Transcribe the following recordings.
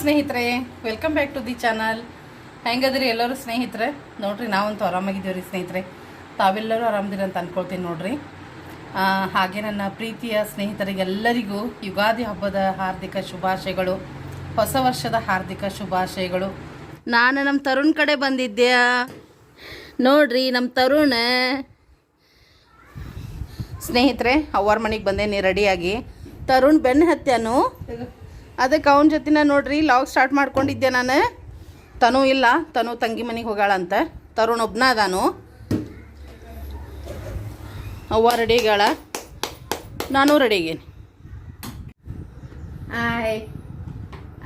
ಸ್ನೇಹಿತರೆ welcome back to the channel ಹೆಂಗದ್ರಿ ಎಲ್ಲರೂ ಸ್ನೇಹಿತರೆ? ನೋಡ್ರಿ, ನಾವಂತೂ ಆರಾಮಾಗಿದ್ದೀವಿ ರೀ ಸ್ನೇಹಿತರೆ. ತಾವೆಲ್ಲರೂ ಆರಾಮದಿರಿ ಅಂತ ಅನ್ಕೊಳ್ತೀನಿ ನೋಡ್ರಿ. ಹಾಗೆ ನನ್ನ ಪ್ರೀತಿಯ ಸ್ನೇಹಿತರಿಗೆಲ್ಲರಿಗೂ ಯುಗಾದಿ ಹಬ್ಬದ ಹಾರ್ದಿಕ ಶುಭಾಶಯಗಳು, ಹೊಸ ವರ್ಷದ ಹಾರ್ದಿಕ ಶುಭಾಶಯಗಳು. ನಾನು ನಮ್ಮ ತರುಣ್ ಕಡೆ ಬಂದಿದ್ದೆ. ನೋಡ್ರಿ, ನಮ್ಮ ತರುಣ್. ಸ್ನೇಹಿತರೆ ಅವ್ರ ಮನೆಗೆ ಬಂದೇನಿ ರೆಡಿಯಾಗಿ ತರುಣ್ ಬೆನ್ನು ಹತ್ಯಾನು? ಅದಕ್ಕೆ ಅವನ ಜೊತೆನ ನೋಡ್ರಿ ಲಾಗ್ ಸ್ಟಾರ್ಟ್ ಮಾಡ್ಕೊಂಡಿದ್ದೆ ನಾನು. ತನು ಇಲ್ಲ ತನು ತಂಗಿ ಮನೆಗೆ ಹೋಗಾಳಂತ ತರುಣ್ ಒಬ್ನ ಅದಾನು. ಅವ್ವ ರೆಡಿಗಾಳ ನಾನು ರೆಡಿಗೇನಿ ಹಾಯ್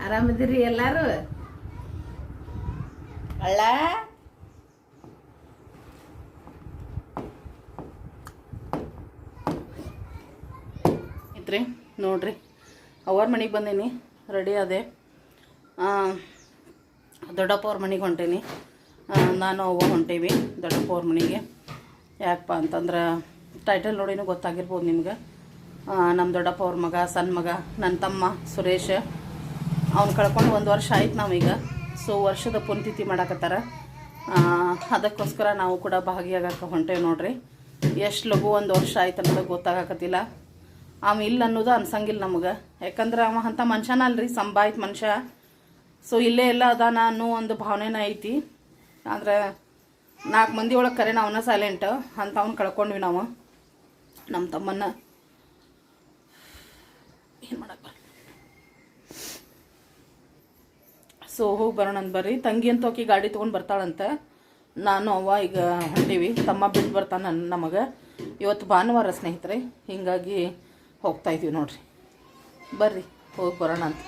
ಆರಾಮದಿರಿ ಎಲ್ಲಾರು? ಅಳ್ಳ? ಇದ್ರಿ ನೋಡ್ರಿ. ಅವ್ರ ಮನೆಗೆ ಬಂದೀನಿ ರೆಡಿ ಅದೇ ದೊಡ್ಡಪ್ಪ ಅವ್ರ ಮನೆಗೆ ಹೊಂಟೀನಿ. ನಾನು ಅವ್ವ ಹೊಂಟೀವಿ, ದೊಡ್ಡಪ್ಪ ಅವ್ರ ಮನೆಗೆ. ಯಾಕಪ್ಪ ಅಂತಂದ್ರೆ ಟೈಟಲ್ ನೋಡಿನೂ ಗೊತ್ತಾಗಿರ್ಬೋದು ನಿಮ್ಗೆ. ನಮ್ಮ ದೊಡ್ಡಪ್ಪ ಅವ್ರ ಮಗ ಸಣ್ಣ ಮಗ ನನ್ನ ತಮ್ಮ, ಸುರೇಶ್. ಅವ್ನು ಕಳ್ಕೊಂಡು ಒಂದು ವರ್ಷ ಆಯ್ತು ನಾವೀಗ. ಸೊ ವರ್ಷದ ಪುಣ್ಯತಿಥಿ ಮಾಡಾಕತ್ತಾರ. ಅದಕ್ಕೋಸ್ಕರ ನಾವು ಕೂಡ ಭಾಗಿಯಾಗಕ್ಕೆ ಹೊಂಟೇವೆ ನೋಡ್ರಿ. ಎಷ್ಟು ಲಘು ಒಂದು ವರ್ಷ ಆಯ್ತು ಅನ್ನೋದು ಗೊತ್ತಾಗಕತ್ತಿಲ್ಲ. ಅವ ಇಲ್ಲ ಅನ್ನೋದು ಅನ್ಸಂಗಿಲ್ಲ ನಮಗೆ. ಯಾಕಂದ್ರೆ ಅವ ಅಂತ ಮನುಷ್ಯನ ಅಲ್ರಿ ಸಂಭಾಯ್ತ ಮನುಷ್ಯ. ಸೊ ಇಲ್ಲೇ ಎಲ್ಲ ಅದಾನ ಅನ್ನೋ ಒಂದು ಭಾವನೆನ ಐತಿ. ಅಂದ್ರೆ ನಾಲ್ಕು ಮಂದಿ ಒಳಗೆ ಕರೆನ ಅವನ ಸೈಲೆಂಟ್ ಅಂತ ಅವನು ಕಳ್ಕೊಂಡ್ವಿ ನಾವು ನಮ್ಮ ತಮ್ಮನ್ನ. ಏನು ಮಾಡಕ್ಕ ಸೊ ಹೋಗಿ ಬರೋಣ ಅಂತ ಬರ್ರಿ. ತಂಗಿ ಅಂತ ಹೋಗಿ ಗಾಡಿ ತೊಗೊಂಡು ಬರ್ತಾಳಂತ. ನಾನು, ಅವ್ವ ಈಗ ಹೊಂಟೀವಿ. ತಮ್ಮ ಬಿಟ್ಟು ಬರ್ತಾನೆ ನಮಗೆ. ಇವತ್ತು ಭಾನುವಾರ ಸ್ನೇಹಿತರೆ. ಹೀಗಾಗಿ ಹೋಗ್ತಾ ಇದ್ದೀವಿ ನೋಡ್ರಿ. ಬರ್ರಿ ಹೋಗಿ ಬರೋಣ ಅಂತ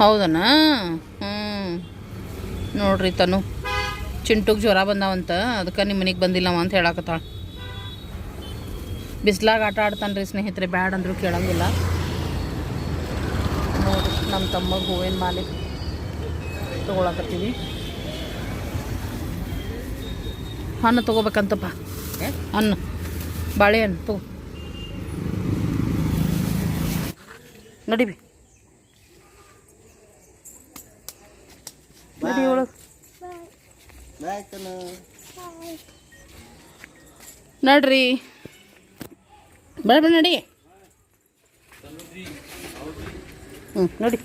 ಹೌದನ? ಹ್ಞೂ ನೋಡ್ರಿ ತನು. ಚಿಂಟುಗೆ ಜ್ವರ ಬಂದಾವಂತ ಅದಕ್ಕೆ ನಿಮ್ಮ ಮನೆಗೆ ಬಂದಿಲ್ಲವ ಅಂತ ಹೇಳಕತ್ತಾಳ. ಬಿಸ್ಲಾಗ ಆಟ ರೀ ಸ್ನೇಹಿತರೆ ಬ್ಯಾಡ್ ಅಂದರೂ ಕೇಳಂಗಿಲ್ಲ. ನೋಡ್ರಿ ನಮ್ಮ ತಮ್ಮಗೆ ಹೂವಿನ ಮಾಲೆ ತೊಗೊಳಕತ್ತೀವಿ. ಹಣ್ಣು ತೊಗೋಬೇಕಂತಪ್ಪ. ಹಣ್ಣು. ಬಾಳೆಹಣ್ಣು ತಗೋ. ನಡಿಬಿ ನಡಿ ಒಳಗೆ ನಡ್ರಿ. ಬೇಡ ನಡಿ. ಹ್ಞೂ ನೋಡಿ.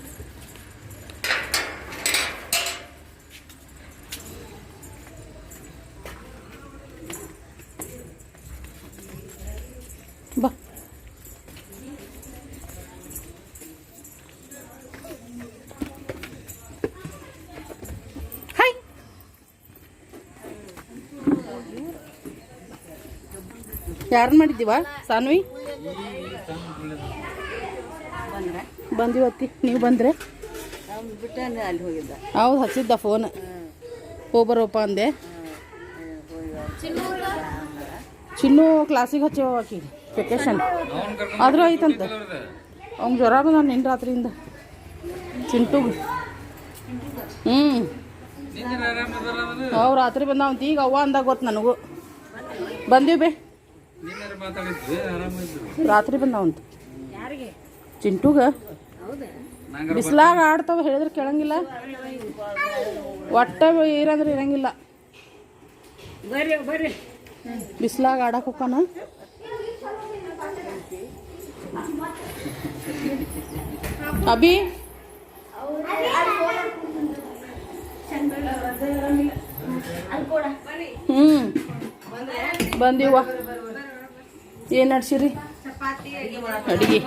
ಯಾರನ್ನ ಮಾಡಿದ್ದೀವ? ಸಾನ್ವಿ? ಬಂದಿವತ್ತಿ ನೀವು ಬಂದ್ರೆ? ಹೌದು, ಹಚ್ಚಿದ್ದ ಫೋನ್ ಹೋಗ್ಬರೋಪ ಅಂದೆ. ಚಿನ್ನು ಕ್ಲಾಸಿಗೆ ಹಚ್ಚೋ ಆಕಿ. ವೆಕೇಶನ್ ಆದರೂ ಐತಂತ. ಅವ್ನ ಜ್ವರ ಬಂದ ನಿನ್ನ ರಾತ್ರಿಯಿಂದ. ಚಿಂಟು. ಹ್ಞೂ ಅವ್ ರಾತ್ರಿ ಬಂದಾವಂತ ಈಗ ಅವ್ವ ಅಂದಾಗ ಗೊತ್ತು ನನಗೂ. ಬಂದೀವಿ ಬೇ. ರಾತ್ರಿ ಬಂದಾವಂತ. ಚಿಂಟುಗ? ಹೌದಾ? ಬಿಸ್ಲಾಗ ಆಡ್ತಾವ ಹೇಳಿದ್ರೆ ಕೇಳಂಗಿಲ್ಲ. ಒಟ್ಟ ಏನಂದ್ರೆ ಇರಂಗಿಲ್ಲ. ಬಿಸಿಲಾಗ ಆಡಕ್ಕೆ ಹೋಗ್ತಾನ. ಅಭಿ? ಹ್ಮ್. ಬಂದೀವ ಏನು ನಡ್ಸಿರಿ? ಅಡಿಗೆ.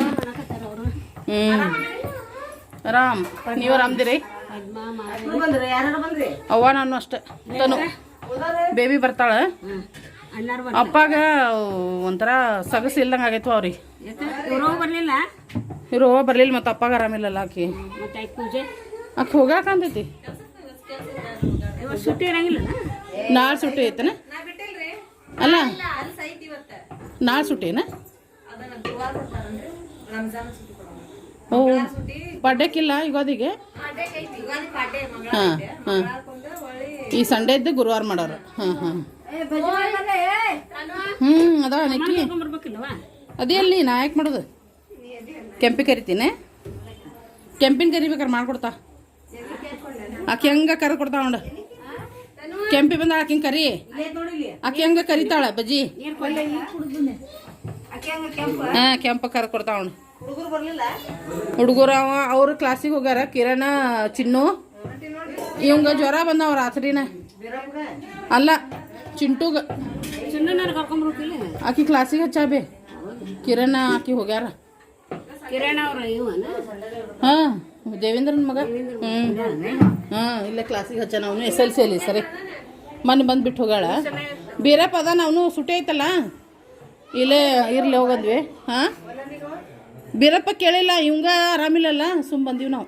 ಹ್ಞೂ ಆರಾಮ್. ನೀವು ಆರಾಮ್ದಿರಿ? ಅವ್ವ ನಾನು ಅಷ್ಟೆ. ತನು. ಬೇಬಿ ಬರ್ತಾಳ. ಅಪ್ಪಾಗ ಒಂಥರ ಸಗಸು ಇಲ್ದಂಗೆ ಆಗೈತು ಅವ್ರಿ ಇವರು ಹೋಗ ಬರ್ಲಿಲ್ಲ ಮತ್ತು ಅಪ್ಪಾಗ ಆರಾಮಿಲ್ಲಲ್ಲ ಆಕಿ. ಆಕೆ ಹೋಗಾಕಂತೈತಿ ನಾಳೆ ಸುಟ್ಟಿ ಐತನ? ಅಲ್ಲ? ನಾಳೆ ಸುಟ್ಟಿನ? ಓ ಪಡ್ಡಕ್ಕಿಲ್ಲ ಯುಗಾದಿಗೆ? ಹಾಂ ಹಾಂ. ಈ ಸಂಡೇ ಇದ್ದು ಗುರುವಾರ ಮಾಡೋರು. ಹಾಂ ಹಾಂ. ಹ್ಞೂ ಅದ ನಿಕ್ಕಿ ಅದೇ ಅಲ್ಲಿ ನಾ ಯಾಕೆ ಮಾಡೋದು? ಕೆಂಪಿ ಕರಿತೀನಿ. ಕೆಂಪಿನ ಕರಿಬೇಕಾರೆ ಮಾಡ್ಕೊಡ್ತಾ. ಆಕೆ ಹೆಂಗ ಕರೆ ಕೊಡ್ತಾಳ ನೋಡು ಕೆಂಪಿ ಬಂದ ಆಕಿನ ಕರಿ? ಆಕೆ ಹಂಗ ಕರಿತಾಳ ಬಜ್ಜಿ? ಹಾ ಕೆಂಪ ಕರೆ ಕೊಡ್ತಾಳ ಅವ್ನು. ಹುಡುಗರು ಅವ ಅವ್ರ ಕ್ಲಾಸಿಗೆ ಹೋಗ್ಯಾರ ಕಿರಣ ಚಿನ್ನು. ಇವಂಗ ಜ್ವರ ಬಂದವ ರಾತ್ರಿನ. ಅಲ್ಲ ಚಿಂಟುಗ. ಆಕಿ ಕ್ಲಾಸಿಗೆ ಹಚ್ಚಾಬೆ ಕಿರಣ ಆಕಿ ಹೋಗ್ಯಾರ. ಹಾ ದೇವೇಂದ್ರನ ಮಗ. ಹ್ಮ್. ಹಾ ಇಲ್ಲ ಕ್ಲಾಸಿಗೆ ಹಚ್ಚಾನ ಅವನು ಎಸ್ ಎಲ್ ಸಿ ಅಲ್ಲಿ ಸರಿ. ಮೊನ್ನೆ ಬಂದ್ಬಿಟ್ಟು ಹೋಗಾಳ. ಬೀರಪ್ಪ ಅದಾನ ಅವನು ಸುಟಿ ಐತಲ್ಲ? ಇಲ್ಲೇ, ಇರ್ಲಿ ಹೋಗದ್ವಿ. ಹಾ? ಬೀರಪ್ಪ ಕೇಳಿಲ್ಲ ಇವಂಗ ಆರಾಮಿಲ್ಲಲ್ಲ? ಸುಮ್ ಬಂದೀವಿ ನಾವು.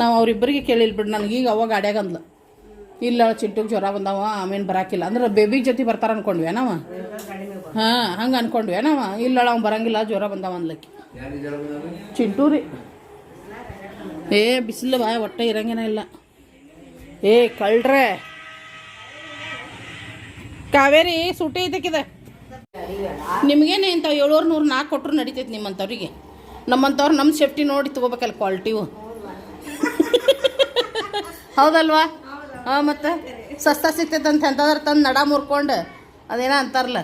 ನಾವು ಅವ್ರಿಬ್ಬರಿಗೆ ಕೇಳಿಲ್ಲ ಬಿಡು ಈಗ ಅವಾಗ ಗಾಡ್ಯಾಗ ಅಂದ್ಲು. ಇಲ್ಲ, ಚಿಂಟುಗೆ ಜ್ವರ ಬಂದವ ಆಮೇಲೆ ಬರಾಕಿಲ್ಲ. ಅಂದ್ರೆ ಬೇಬಿ ಜೊತೆ ಬರ್ತಾರ ಅನ್ಕೊಂಡ್ವಿ ನಾವ ಹಾಂ, ಹಂಗೆ ಅನ್ಕೊಂಡ್ವಿ ನಾವ ಇಲ್ಲ ಅವ್ನು ಬರಂಗಿಲ್ಲ, ಜ್ವರ ಬಂದವ ಅನ್ಲಕ್ಕಿ ಚಿಂಟು ರೀ ಏ, ಬಿಸಿಲು ಬಾಯ ಒಟ್ಟೆ ಇರಂಗೇನ ಇಲ್ಲ. ಏ ಕಳ್ರೆ ಕಾವೇರಿ, ಸುಟಿ ಐತಕ್ಕಿದೆ ನಿಮ್ಗೇನೆ ಇಂಥ ಏಳ್ನೂರು ನೂರು ನಾಲ್ಕು ಕೊಟ್ಟರು ನಡೀತೈತೆ ನಿಮ್ಮಂಥವ್ರಿಗೆ. ನಮ್ಮಂಥವ್ರು ನಮ್ಮ ಸೇಫ್ಟಿ ನೋಡಿ ತೊಗೋಬೇಕಲ್ಲ ಕ್ವಾಲಿಟಿವು ಹೌದಲ್ವಾ? ಹಾಂ, ಮತ್ತೆ? ಸಸ್ತ ಸಿಗ್ತೈತೆ ಅಂತ ಎಂಥದ್ರ ತಂದು ನಡ ಮುರ್ಕೊಂಡು. ಅದೇನೋ ಅಂತಾರಲ್ಲ.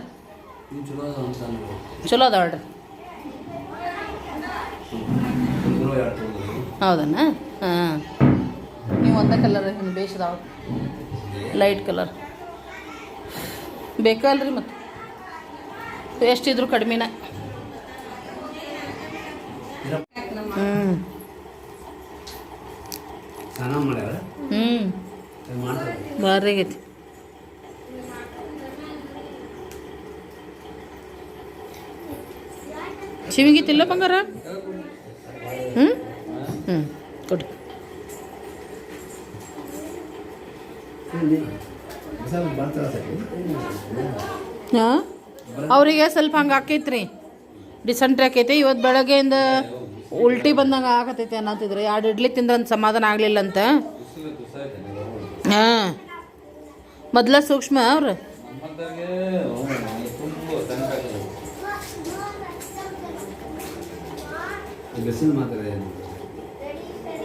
ಚಲೋ ಅದಾವ್ರಿ ಹೌದಣ್ಣ ಹಾಂ. ನೀವು ಒಂದೇ ಕಲರ್ ಹಿಂಗೆ ಬೇಷದಾವ ಲೈಟ್ ಕಲರ್ ಬೇಕಲ್ರಿ ಮತ್ತೆ? ಎಷ್ಟಿದ್ರು ಕಡಿಮೆನ? ಹ್ಞೂ ಬಾರಿಗೈತಿ ಮಾಡ್ಯಾರ? ಹ್ಞೂ ಮಾಡ್ತಾರೆ? ಭಾರಿ ಆಗೈತಿ. ಶಿವಿಗೆ ತಿಲ್ಲ ಬಂಗಾರ? ಹ್ಞೂ ಹ್ಞೂ ಕೊಡಿ. ಹಾಂ? ಅವರಿಗೆ ಸ್ವಲ್ಪ ಹಂಗೆ ಆಕೈತ್ರಿ. ಡಿಸೆಂಟ್ರಿ ಆಕೈತಿ. ಇವತ್ತು ಬೆಳಗ್ಗೆಯಿಂದ ಉಲ್ಟಿ ಬಂದಂಗೆ ಆಗತೈತಿ ಅನ್ನತ್ತಿದ್ರು. ಎರಡು ಇಡ್ಲಿ ತಿಂದ್ರೆ ಸಮಾಧಾನ ಆಗಲಿಲ್ಲ ಅಂತ ಹಾಂ. ಮೊದಲ ಸೂಕ್ಷ್ಮ ಅವ್ರು. ಮಾತ್ರ ಹೌದು ನಲವತ್ತೊಂದು ಡಿಗ್ರಿ ಐತಿ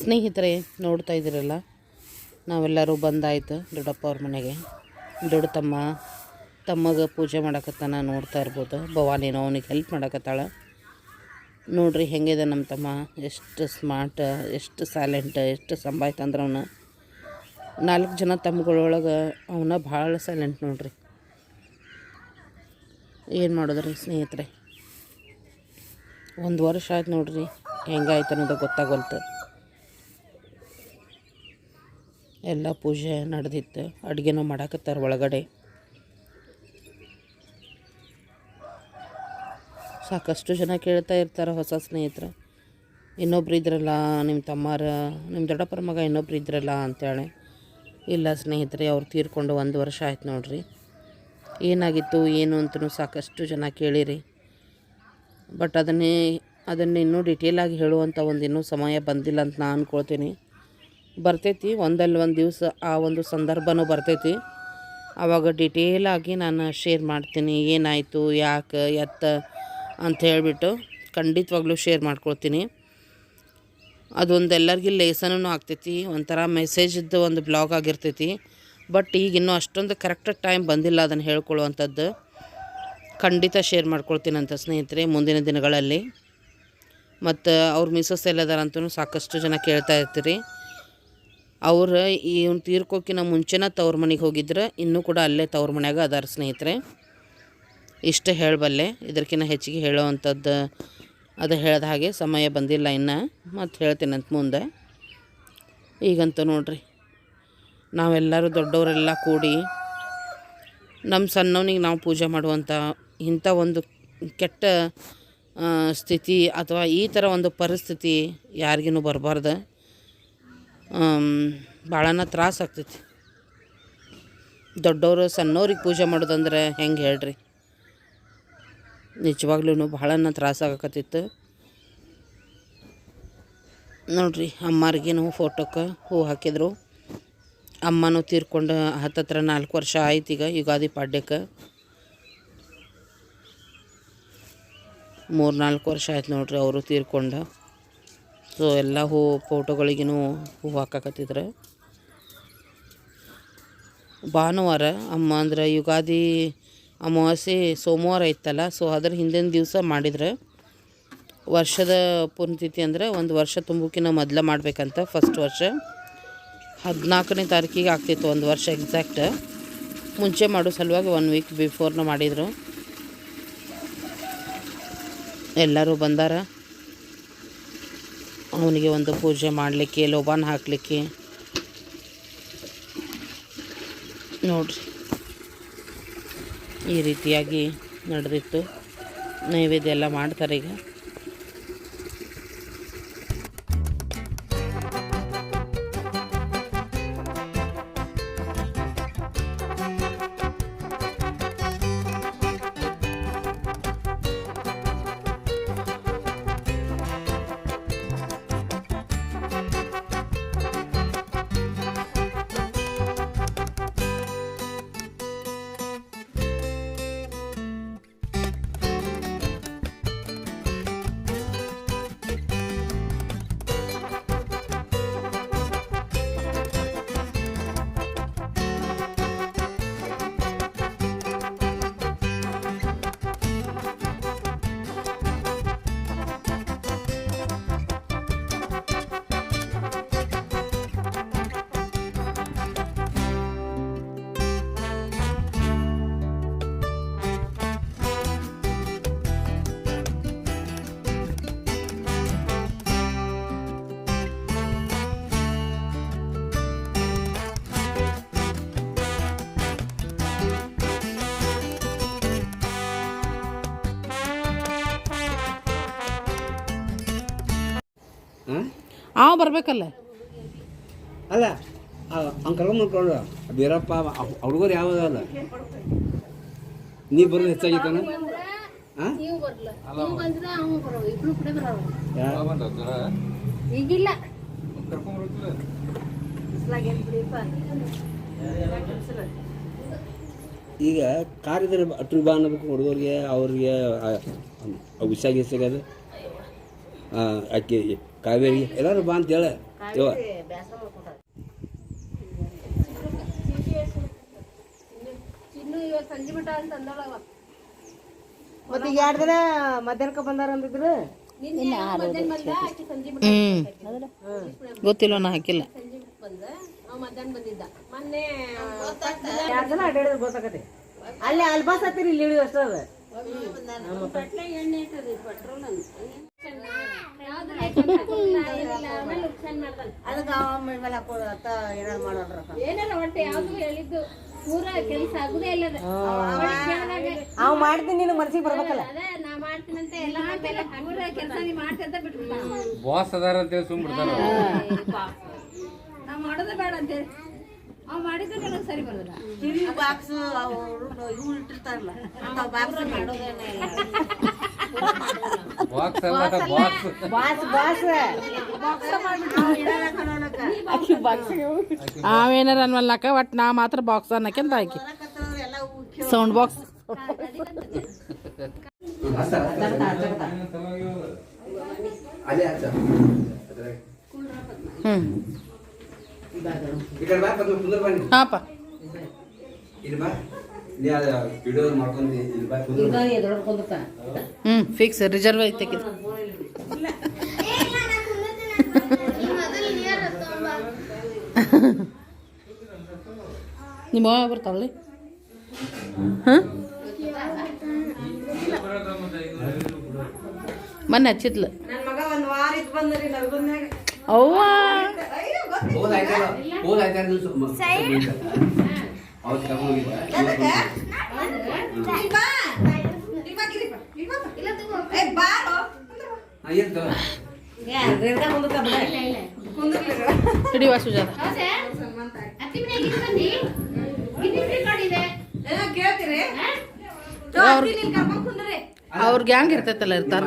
ಸ್ನೇಹಿತರೆ, ನೋಡ್ತಾ ಇದ್ದೀರಲ್ಲ? ನಾವೆಲ್ಲರೂ ಬಂದಾಯ್ತು ದೊಡ್ಡಪ್ಪ ಅವ್ರ ಮನೆಗೆ. ದೊಡ್ಡ ತಮ್ಮ, ತಮ್ಮಗ ಪೂಜೆ ಮಾಡಕತ್ತಾನ ನೋಡ್ತಾ ಇರ್ಬೋದು. ಭವಾನಿನ ಅವನಿಗೆ ಹೆಲ್ಪ್ ಮಾಡಕತ್ತಾಳ. ನೋಡ್ರಿ ಹೆಂಗಿದೆ ನಮ್ಮ ತಮ್ಮ. ಎಷ್ಟು ಸ್ಮಾರ್ಟ್ ಎಷ್ಟು ಸ್ಯಾಲೆಂಟ್ ಎಷ್ಟು ಸಂಭಾಯ್ತಂದ್ರೆ ಅವನು ನಾಲ್ಕು ಜನ ತಮ್ಮಗಳೊಳಗೆ ಅವನ್ನ ಭಾಳ ಸೈಲೆಂಟ್ ನೋಡ್ರಿ. ಏನು ಮಾಡೋದ್ರಿ ಸ್ನೇಹಿತರೆ? ಒಂದು ವರ್ಷ ಆಯ್ತು ನೋಡ್ರಿ, ಹೆಂಗಾಯ್ತು ಅನ್ನೋದು ಗೊತ್ತಾಗೋಲ್ತು. ಎಲ್ಲ ಪೂಜೆ ನಡೆದಿತ್ತು, ಅಡುಗೆನೂ ಮಾಡಾಕತ್ತಾರ ಒಳಗಡೆ. ಸಾಕಷ್ಟು ಜನ ಕೇಳ್ತಾ ಇರ್ತಾರೆ ಹೊಸ ಸ್ನೇಹಿತರು. ಇನ್ನೊಬ್ರು ಇದ್ರಲ್ಲ ನಿಮ್ಮ ತಮ್ಮಾರ ನಿಮ್ಮ ದೊಡ್ಡಪ್ಪರ ಮಗ ಇನ್ನೊಬ್ರು ಇದ್ರಲ್ಲ ಅಂತೇಳಿ. ಇಲ್ಲ ಸ್ನೇಹಿತರೆ, ಅವ್ರು ತೀರ್ಕೊಂಡು ಒಂದು ವರ್ಷ ಆಯ್ತು ನೋಡ್ರಿ. ಏನಾಗಿತ್ತು, ಏನು ಅಂತಲೂ ಸಾಕಷ್ಟು ಜನ ಕೇಳಿರಿ. ಬಟ್ ಅದನ್ನೇ, ಅದನ್ನು ಇನ್ನೂ ಡಿಟೇಲಾಗಿ ಹೇಳುವಂಥ ಒಂದು ಇನ್ನೂ ಸಮಯ ಬಂದಿಲ್ಲ ಅಂತ ನಾನು ಅಂದ್ಕೊಳ್ತೀನಿ ಬರ್ತೈತಿ, ಒಂದಲ್ಲಿ ಒಂದು ದಿವಸ ಆ ಒಂದು ಸಂದರ್ಭನೂ ಬರ್ತೈತಿ. ಆವಾಗ ಡಿಟೇಲಾಗಿ ನಾನು ಶೇರ್ ಮಾಡ್ತೀನಿ, ಏನಾಯಿತು, ಯಾಕೆ, ಎತ್ತ ಅಂತ ಹೇಳಿಬಿಟ್ಟು ಖಂಡಿತವಾಗ್ಲೂ ಶೇರ್ ಮಾಡ್ಕೊಳ್ತೀನಿ. ಅದೊಂದು ಎಲ್ಲರಿಗೂ ಲೇಸನೂ ಆಗ್ತೈತಿ, ಒಂಥರ ಮೆಸೇಜಿದ್ದು ಒಂದು ಬ್ಲಾಗ್ ಆಗಿರ್ತೈತಿ. ಬಟ್ ಈಗ ಇನ್ನೂ ಅಷ್ಟೊಂದು ಕರೆಕ್ಟ್ ಟೈಮ್ ಬಂದಿಲ್ಲ ಅದನ್ನು ಹೇಳ್ಕೊಳ್ಳುವಂಥದ್ದು. ಖಂಡಿತ ಶೇರ್ ಮಾಡ್ಕೊಳ್ತೀನಂತ ಸ್ನೇಹಿತರೆ, ಮುಂದಿನ ದಿನಗಳಲ್ಲಿ. ಮತ್ತು ಅವ್ರ ಮಿಸಸ್ ಎಲ್ಲದಾರಂತೂ ಸಾಕಷ್ಟು ಜನ ಕೇಳ್ತಾ ಇರ್ತೀರಿ. ಅವ್ರು ಇವ್ನು ತೀರ್ಕೋಕಿನ ಮುಂಚೆನ ತವ್ರ ಮನೆಗೆ ಹೋಗಿದ್ರೆ, ಇನ್ನೂ ಕೂಡ ಅಲ್ಲೇ ತವ್ರ ಮನೆಯಾಗ ಅದಾರ ಸ್ನೇಹಿತರೆ. ಇಷ್ಟೇ ಹೇಳಬಲ್ಲೆ ಇದಕ್ಕಿಂತ ಹೆಚ್ಚಿಗೆ ಹೇಳೋವಂಥದ್ದು ಅದು ಹೇಳ್ದ ಹಾಗೆ ಸಮಯ ಬಂದಿಲ್ಲ ಇನ್ನು ಮತ್ತು ಹೇಳ್ತೀನಿ ಅಂತ ಮುಂದೆ. ಈಗಂತೂ ನೋಡ್ರಿ, ನಾವೆಲ್ಲರೂ ದೊಡ್ಡವರೆಲ್ಲ ಕೂಡಿ ನಮ್ಮ ಸಣ್ಣವನಿಗೆ ನಾವು ಪೂಜೆ ಮಾಡುವಂಥ ಇಂಥ ಒಂದು ಕೆಟ್ಟ ಸ್ಥಿತಿ ಅಥವಾ ಈ ಥರ ಒಂದು ಪರಿಸ್ಥಿತಿ ಯಾರಿಗೂ ಬರಬಾರ್ದು. ಭಾಳನ ತ್ರಾಸ ಆಗ್ತೈತಿ. ದೊಡ್ಡವರು ಸಣ್ಣವ್ರಿಗೆ ಪೂಜೆ ಮಾಡೋದಂದ್ರೆ ಹೆಂಗೆ ಹೇಳ್ರಿ? ನಿಜವಾಗ್ಲೂ ಭಾಳ ತ್ರಾಸ ಆಗಕತ್ತಿತ್ತು. ನೋಡ್ರಿ ಅಮ್ಮರಿಗೇನು ಫೋಟೋಕ್ಕೆ ಹೂ ಹಾಕಿದ್ರು. ಅಮ್ಮನೂ ತೀರ್ಕೊಂಡು ಹತ್ತತ್ರ ನಾಲ್ಕು ವರ್ಷ ಆಯ್ತು ಈಗ ಯುಗಾದಿ ಪಾಡ್ಯಕ್ಕೆ ಮೂರು ನಾಲ್ಕು ವರ್ಷ ಆಯ್ತು ನೋಡ್ರಿ ಅವರು ತೀರ್ಕೊಂಡು. ಸೊ ಎಲ್ಲ ಹೂ ಫೋಟೋಗಳಿಗೂ ಹೂ ಹಾಕಕತ್ತಿದ್ರು. ಭಾನುವಾರ ಅಮ್ಮ ಅಂದ್ರೆ ಯುಗಾದಿ ಅಮಾವಾಸ್ಯೆ ಸೋಮವಾರ ಇತ್ತಲ್ಲ ಸೊ ಅದರ ಹಿಂದಿನ ದಿವಸ ಮಾಡಿದ್ರೆ. ವರ್ಷದ ಪುಣ್ಯತಿಥಿ ಅಂದರೆ ಒಂದು ವರ್ಷ ತುಂಬಕ್ಕಿಂತ ಮೊದಲ ಮಾಡಬೇಕಂತ ಫಸ್ಟ್ ವರ್ಷ. ಹದಿನಾಲ್ಕನೇ ತಾರೀಕಿಗೆ ಆಗ್ತಿತ್ತು ಒಂದು ವರ್ಷ ಎಕ್ಸಾಕ್ಟ್ ಮುಂಚೆ ಮಾಡೋ ಸಲುವಾಗಿ ಒನ್ ವೀಕ್ ಬಿಫೋರ್ನ ಮಾಡಿದರು. ಎಲ್ಲರೂ ಬಂದಾರ. ಅವನಿಗೆ ಒಂದು ಪೂಜೆ ಮಾಡಲಿಕ್ಕೆ, ಲೋಬಾನ್ ಹಾಕಲಿಕ್ಕೆ. ನೋಡ್ರಿ. ಈ ರೀತಿಯಾಗಿ ನಡೆದಿತ್ತು. ನೈವೇದ್ಯ ಎಲ್ಲ ಮಾಡ್ತಾರೆ ಈಗ. ಅವ ಬರ್ಬೇಕಲ್ಲ. ಅಲ್ಲ ಅವ್ನು ಕರ್ಕೊಂಬಂದ್ಕೊಂಡು ಬೀರಪ್ಪ ಹುಡುಗರು ಯಾವುದಲ್ಲ ನೀ ಬರೋದು ಹೆಚ್ಚಾಗಿತ್ತಾನ? ಈಗಿಲ್ಲ. ಈಗ ಕಾರಿದ್ರೆ ಅಟ್ರಿ ಬಾ ಅನ್ನಬೇಕು ಹುಡುಗರಿಗೆ ಅವ್ರಿಗೆ ಹುಷಾಗಿ ಗಿಸಾಗ ಅದು? ಆಕೆ ಕಾವೇರಿ. ಎಲ್ಲರೂ ಬಾ ಅಂತ ಹೇಳ ಮತ್ತೆ ಈಗ ಎರಡು ದಿನ ಮಧ್ಯಾಹ್ನಕ್ಕೆ ಬಂದಾರ ಅಂದಿದ್ರು? ಗೊತ್ತಿಲ್ಲ ನಾ ಹಾಕಿಲ್ಲ. ಎರಡು ದಿನ ಅಡ್ಡಾಡಿದ್ರೆ ಗೊತ್ತಾಗತ್ತೆ. ಅಲ್ಲಿ ಅಲ್ಬಾಸ್ ಬಸ್ ಹತ್ತಿರ ಇಲ್ಲಿ ಇಳಿದು ಅಷ್ಟೇ ಅವ್ ಮಾಡ್ತೀನಿ ನೀನು ಮನಸ್ಸಿಗೆ ಬರ್ಬೇಕಲ್ಲ. ಬಾಸ್ ಅದಾರ ಅಂತೇಳಿ ಸುಮ್ ಬಿಡ್ತಾರ ನಾ ಮಾಡೋದೇ ಬೇಡ ಅಂತೇಳಿ ಅವ್ ಮಾಡಿದ್ರೆ ನನಗೆ ಸರಿ ಬರೋದಿಲ್ಲ. ಟಿವಿ ಬಾಕ್ಸ್ ಇವು ಇಟ್ಟಿರ್ತಾರಲ್ಲ ಅಂತ ಬಾಕ್ಸ್ ಮಾಡೋದೇನೆ ಬಾಕ್ಸ್ ಅಲ್ಲ ಬಾಕ್ಸ್ ಬಾಸ್ ಬಾಸ್ ಅವೇನಾರ ಅನ್ವಲ್ಲಕ ಒಟ್ಟು ನಾ ಮಾತ್ರ ಬಾಕ್ಸ್ ಅನ್ನಕ್ಕೆಂತ ಹಾಕಿ ಸೌಂಡ್ ಬಾಕ್ಸ್ ಅದೇ ಆಯ್ತಾ ಹ್ಞೂ ಹಾಪ ಇಲ್ಲಿ ಮಾಡ್ಕೊಂಡು ಇಲ್ಲಿ ಫಿಕ್ಸ್ ರಿಸರ್ವ್ ಐತೆ ನಿಮ್ಮ ಅವ್ವ ಬರ್ತಾವಲ್ಲಿ ಹಾಂ? ಮೊನ್ನೆ ಹಚ್ಚಿದ್ಲು. ಅವ್ವ. ಹೋದ ಆಯ್ತಾರ ಹೋದ ಆಯ್ತಾರ ದಿವಸ ಅವ್ರು ತಗೊಂಡೋಗಿದ್ದ ಏನು ತಗೋ ರೇಖಾ ಮುಂದಕ್ಕ ಬಿಡ ಹಿಡಿಯುವ ಸುಜಾತ. ಹೌದಾ? ಅತ್ತಿ ಮನೆಗೆ ಬನ್ನಿ. ಗಿನ್ನಿಸ್ ರೆಕಾರ್ಡ್ ಇದೆ ಕೇಳ್ತೀರಿ? ಅವ್ರ ಗ್ಯಾಂಗ್ ಇರ್ತೈತಲ್ಲ ಇರ್ತಾರ.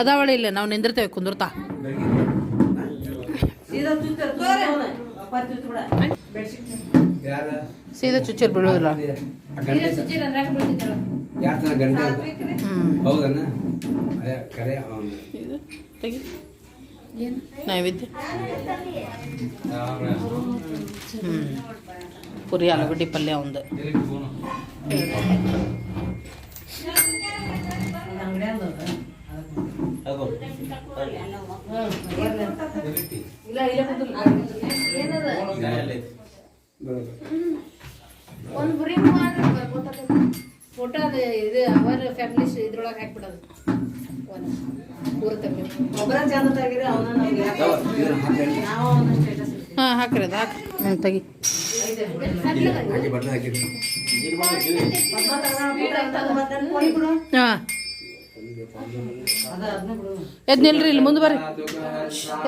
ಅದಾವಳಿ ಇಲ್ಲ ನಾವು ನಿಂದಿರ್ತೇವೆ ಕುಂದಿರ್ತಾ ಬೆಳಗ್ಗೆ. ಸೀದಾ ಚುಚ್ಚರ್ ತೋರೆ ಪರ್ ಚುಚ್ಚ ಬಿಡ ಯಾರ ಸೀದಾ ಚುಚ್ಚರ್ ಬೀಳೋದಿಲ್ಲ ಆ ಗಂಟೆ ಸುಜೀರ್ ಅಂದ್ರಾಗ ಬೀಳ್ತಿದ್ರು. ಯಾರ ತನ ಗಂಟೆ ಅಂತ? ಹ್ಮ್ ಹೌದನ್ನ ಅದೇ ಕರೆ ಅವನು ಇದು ತೆಗಿ ನೈವೇದ್ಯ ಹ್ಮ್ ಪುರಿ ಆಲೂಗಡ್ಡೆ ಪಲ್ಯ ಒಂದು ಒಂದ್ ಬುರಿ ಮಾಡ್ರಿ. ಫೋಟೋ ಅದು ಇದು ಅವರ್ ಫ್ಯಾಮಿಲಿ ಇದ್ರೊಳಗೆ ಹಾಕ್ಬಿಡೋದು ಹಾಂ ಹಾಕ್ರಿ. ಅದು ತೆಗಿ. ಹಾಕಿ ಹಾಕಿದ್ರು ಹಾಂ. ಎದ್ ನಿಲ್ರಿ ಇಲ್ಲಿ ಮುಂದೆ ಬರ್ರಿ.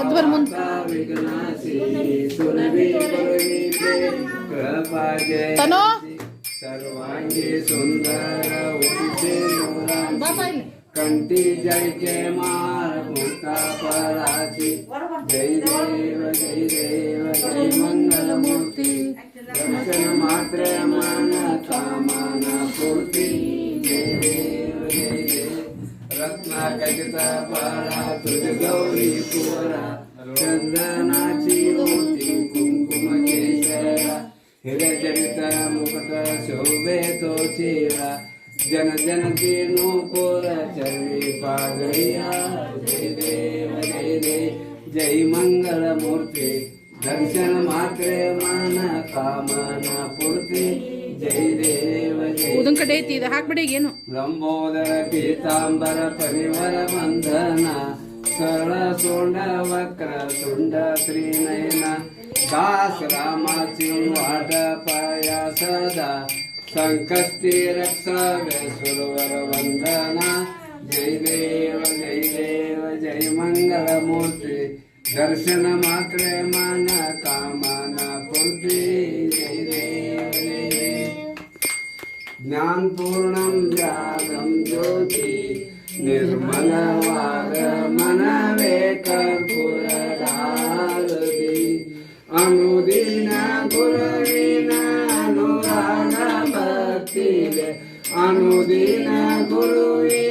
ಎದ್ದು ಬರ್ರಿ ಮುಂದೆ. ತನೋ? ಕಂಟಿ ಜೈ ಕೆ ಮಾರ ಜೈ ದೇವ ಜೈ ದೇವ ಜೈ ಮಂಗಲ ಮೂರ್ತಿ ದರ್ಶನ ಮಾತ್ರ ಮನ ಕಾಮನ ಪೂರ್ತಿ. ರತ್ನ ಖಚಿತ ಪರ ತುಜ ಗೌರಿ ಪುರ ಚಂದನಾಚಿ ಮೂರ್ತಿ ಕುಂಕುಮ ಕೇಸರ ಹಿರಜಡಿತ ಮುಕುಟ ಶೋಭೆ ತೋಚಿರ ಜನ ಜನ ತೀನು ಪುರ ಚರ್ವಿ ಪಾಗಡಿಯ ಜೈ ದೇವ ಜೈ ದೇವ ಜೈ ಮಂಗಳ ಮೂರ್ತಿ ದರ್ಶನ ಮಾತ್ರ ಮಾನ ಕಾಮನ ಪೂರ್ತಿ ಜೈ ದೇವ ಜೈ ಉದನ್ ಕಡೆ ಐತಿ ಇದು ಹಾಕ್ಬಿಡಿ ಏನು ಲಂಬೋದರ ಪೀತಾಂಬರ ಪರಿವರ ಬಂಧನ ಸರಳ ಸೋಂಡ ವಕ್ರ ಸುಂಡ ತ್ರಿನಯನ ದಾಸ ರಾಮ ಚಿಂವಾಟ ಪಾಯ ಸದಾ ಸಂಕಷ್ಟಿ ರಕ್ಷಾವೆ ಸುರವರ ವಂದನ. ಜೈ ದೇವ ಜೈ ದೇವ ಜೈ ಮಂಗಳ ಮೂರ್ತಿ ದರ್ಶನ ಮಾತ್ರ ಮಾನ ಕಾಮನ ಪೂರ್ತಿ. ಜೈ ದೇವ. ज्ञानपूर्णं जागं ज्योति निर्मलवाद मनवे कर्पूरदारति अनुदीन गुरुविन अनुराग भक्तिले अनुदीन गुरुविन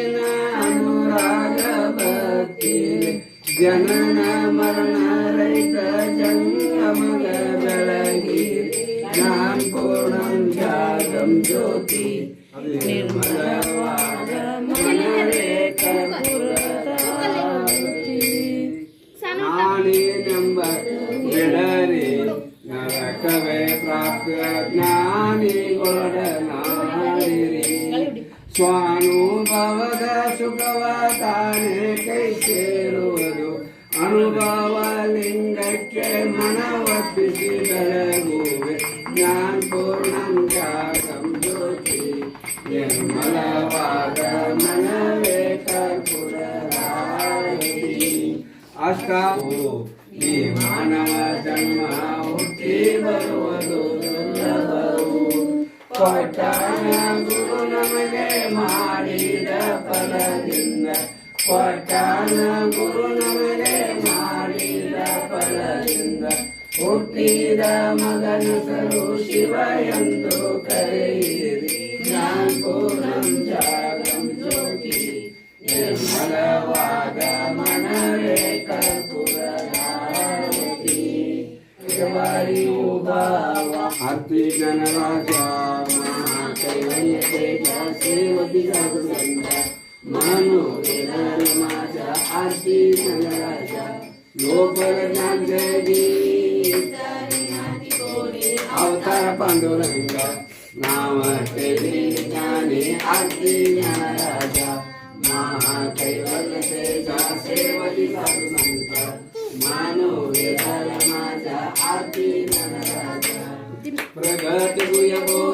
ಜ್ಞಾನ ಪೂರ್ಣಂ ನಿರ್ಮಲವಾದ ಮನವೇ ಕರ್ಪುರದಾರತಿ ಅಷ್ಟಾವು ಈ ಮಾನವ ಜನ್ಮ ಹುಟ್ಟಿ ಬರುವುದು ದುರ್ಲಭವು. ಕೊಟ್ಟಾನ ಗುರು ನಮಗೆ ಮಾಡಿದ ಫಲದಿಂದ. ಕೊಟ್ಟಾನ ಗುರು ನಮಗೆ ಹುಟ್ಟಿದ ಮಗನ ಸರು ಶಿವ ಎಂದು ಕರೆಯಿರಿ. ಜ್ಞಾನಪೂರ್ಣಂ ಜಾಗಂ ಜೋಗಿ ನಿರ್ಮಲವಾದ ಮನವೇ ಕರ್ಪುರದಾರತಿ ಶಿವಾರಿ ಉಭಾವ ಅತಿ ಜನರಾಜ ಕೈವಲ್ಯತೆ ಸೇವತಿ ಜಾಗೃತ ಮಾನು ಮಾಜ ಆರ್ತಿ अवतार पांडुरंगा नाम तेरी ज्ञानी आदि राजा महाकैवल तेजा मानो वेदाल माझा आदि राजा प्रगट भूय बोल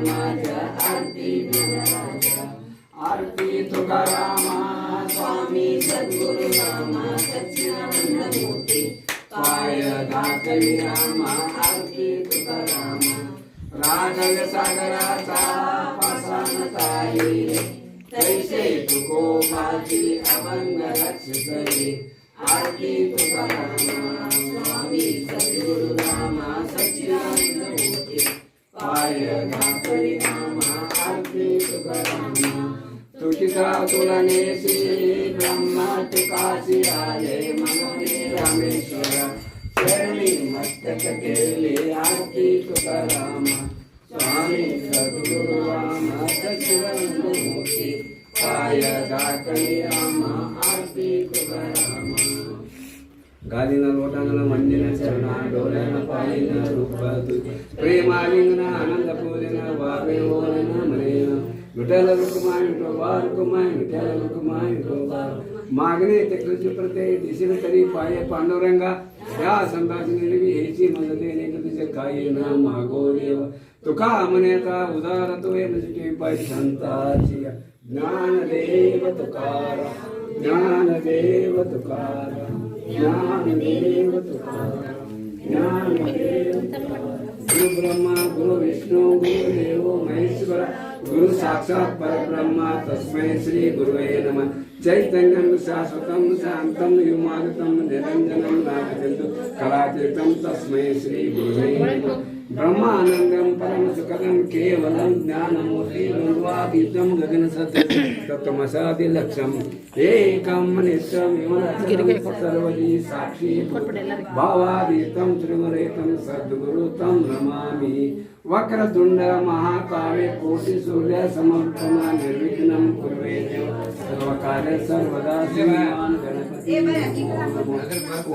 माझ्या आरती गणराजा आरती तुकारामा स्वामी सद्गुरु रामा सच्चिदानंद मूर्ती. पाय दातवी रामा आरती तुकारामा. राजग सागराचा पासान ताई तैसे तुकोपाची अभंग रक्षसरी आरती तुकारामा. तुषिका तुलनेशी ब्रह्म तुकाशियाये रामेश्वर शरणी मस्तक केले आरती तुकाराम स्वामी राम सचिव मूर्ती काय दाखली आरती तुकाराम ಗಾದಿನ ಲೋಟಗಳ ಮಂದಿನ ಚರಣ ಡೋಲನ ಪಾಲಿನ ರೂಪತು ಪ್ರೇಮಾಲಿಂಗನ ಆನಂದ ಪೂಲಿನ ಬಾಬೆ ಓಲನ ಮನೆಯ ವಿಠಲ ರುಕುಮಾಯಿಟೋ ವಾರ ಕುಮಾಯಿ ವಿಠಲ ರುಕುಮಾಯಿಟೋ ವಾರ ಮಾಗನೆ ತೆಕ್ಕಲು ಪ್ರತೆ ದಿಸಿನ ತರಿ ಪಾಯ ಪಾಂಡುರಂಗ ಯಾ ಸಂದಾಜಿನಲ್ಲಿ ಹೇಚಿ ಮದದೇನೆ ಕೃತಿಸ ಕಾಯಿನ ಮಾಗೋ ದೇವ ತುಕಾ ಮನೆತ ಉದಾರತು ಏನು ಸಿಟಿ ಪಾಯ ಸಂತಾಚಿಯ ಜ್ಞಾನದೇವ ತುಕಾರ ಜ್ಞಾನದೇವ ತುಕಾರ గురు బ్రహ్మ గురు విష్ణు గురు దేవో మహేశ్వర గురు సాక్షాత్ పరబ్రహ్మ తస్మై శ్రీ గురువే నమ చైతన్యం శాశ్వతం శాంతం యుమాగతం నిరంజనం నాగజంతు కళాతీర్థం తస్మై శ్రీ గురువే నమ బ్రహ్మానందం పరమ సుఖదం కేవలం జ్ఞానమూర్తి ద్వంద్వాతీతం గగన సతమసాది లక్ష్యం. ఏకం నిత్యం సర్వీ సాక్షి భావాతీతం త్రిగురేతం సద్గురు తం నమామి. వక్రతుండ మహాకావ్య కోటి సూర్య సమర్పణ నిర్విఘ్నం కుర్వే సర్వదా శివాన్ గణపతి.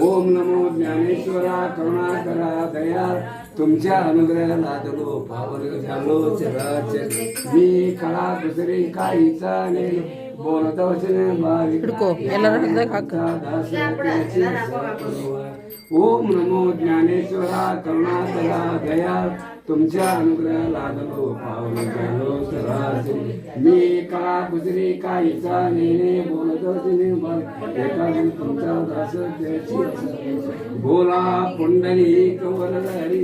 ఓం నమో జ్ఞానేశ్వర కరుణాకర దయా तुमच्या अनुग्रहाला नादलो पावन झालो चराचर मी कळा दुसरे काहीचा नाही. बोलत वचन ओम नमो ज्ञानेश्वरा करुणाकरा दया. तुमच्या अनुग्रह लागलो पावन झालो सरासरी मी काळा गुजरी काहीचा नेने बोलतो बल एका तुमचा दास त्याची. बोला पुंडली कवल हरी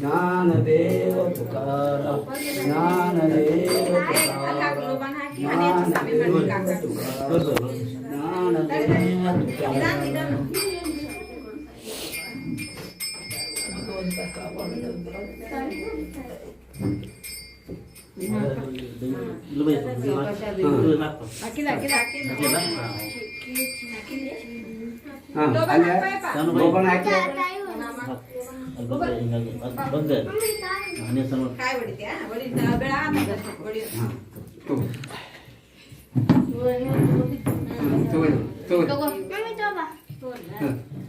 ज्ञानदेव तुकारा ज्ञानदेव तुकारा ज्ञानदेव तुकारा ತಗೋ ತಗೋ ತಗೋ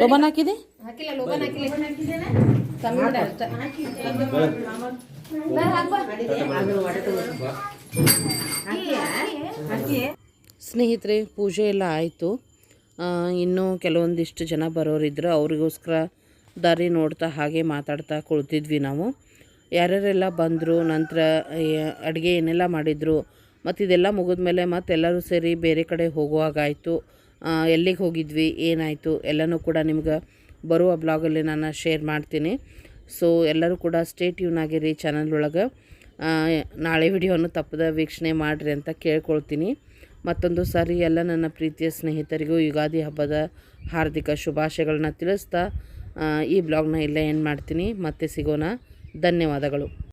ಲೋಬಾನ್ ಹಾಕಿದೆ? ಹಾಕಿಲ್ಲ ಹಾಕಿಲ್ಲ. ಕಮ್ಮಿ ಅಷ್ಟ? ಸ್ನೇಹಿತರೆ ಪೂಜೆ ಎಲ್ಲ ಆಯಿತು. ಇನ್ನೂ ಕೆಲವೊಂದಿಷ್ಟು ಜನ ಬರೋರಿದ್ರು. ಅವರಿಗೋಸ್ಕರ ದಾರಿ ನೋಡ್ತಾ ಹಾಗೆ ಮಾತಾಡ್ತಾ ಕುಳಿತಿದ್ವಿ ನಾವು. ಯಾರ್ಯಾರೆಲ್ಲ ಬಂದರು ನಂತರ ಅಡುಗೆ ಏನೆಲ್ಲ ಮಾಡಿದರು ಮತ್ತು ಇದೆಲ್ಲ ಮುಗಿದ್ಮೇಲೆ ಮತ್ತೆಲ್ಲರೂ ಸೇರಿ ಬೇರೆ ಕಡೆ ಹೋಗುವಾಗಾಯಿತು. ಎಲ್ಲಿಗೆ ಹೋಗಿದ್ವಿ, ಏನಾಯಿತು, ಎಲ್ಲನೂ ಕೂಡ ನಿಮ್ಗೆ ಬರುವ ಬ್ಲಾಗಲ್ಲಿ ನಾನು ಶೇರ್ ಮಾಡ್ತೀನಿ. ಸೊ ಎಲ್ಲರೂ ಕೂಡ ಸ್ಟೇಟ್ ಟ್ಯೂನ್ ಆಗಿರಿ ಚಾನಲ್ ಒಳಗೆ. ನಾಳೆ ವಿಡಿಯೋನು ತಪ್ಪದ ವೀಕ್ಷಣೆ ಮಾಡಿರಿ ಅಂತ ಕೇಳ್ಕೊಳ್ತೀನಿ. ಮತ್ತೊಂದು ಸಾರಿ ಎಲ್ಲ ನನ್ನ ಪ್ರೀತಿಯ ಸ್ನೇಹಿತರಿಗೂ ಯುಗಾದಿ ಹಬ್ಬದ ಹಾರ್ದಿಕ ಶುಭಾಶಯಗಳನ್ನ ತಿಳಿಸ್ತಾ ಈ ಬ್ಲಾಗ್ನ ಇಲ್ಲೇ ಏನು ಮಾಡ್ತೀನಿ. ಮತ್ತೆ ಸಿಗೋಣ. ಧನ್ಯವಾದಗಳು.